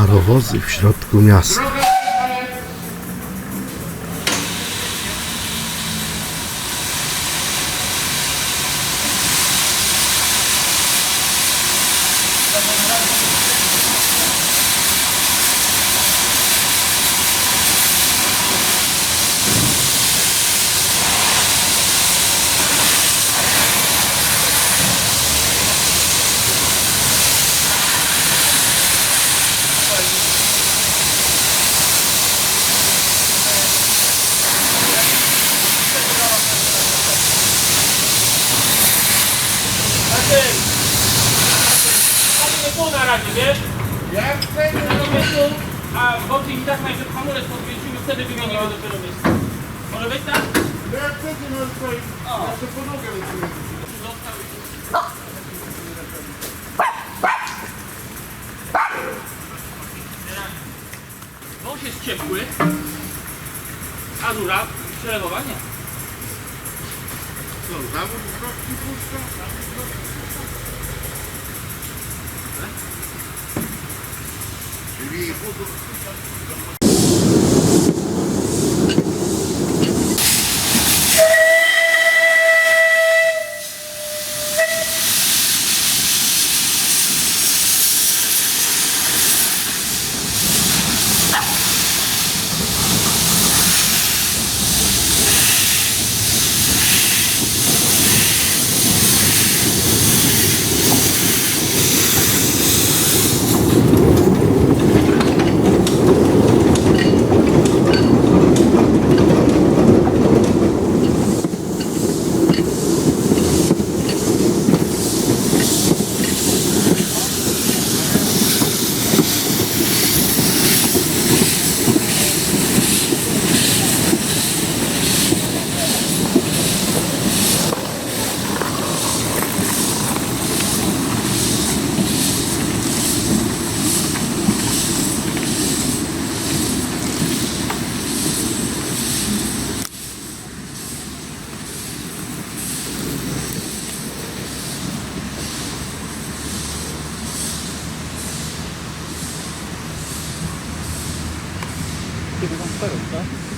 Parowozy w środku miasta. Tak nie było na razie, wiesz? Jak przejdę do miejscu, a boki i tak najpierw hamulec podwiększymy, wtedy wymienimy dopiero miejsce. Może być tak? Jak chcecie, no tutaj jeszcze podłogę lecimy. Wąż jest ciepły, a rura przelewowa nie. co, zawód kropki puszka? Zawód kropki puszka. Tak? Czyli budu... 이렇게 보면 색깔이 없다.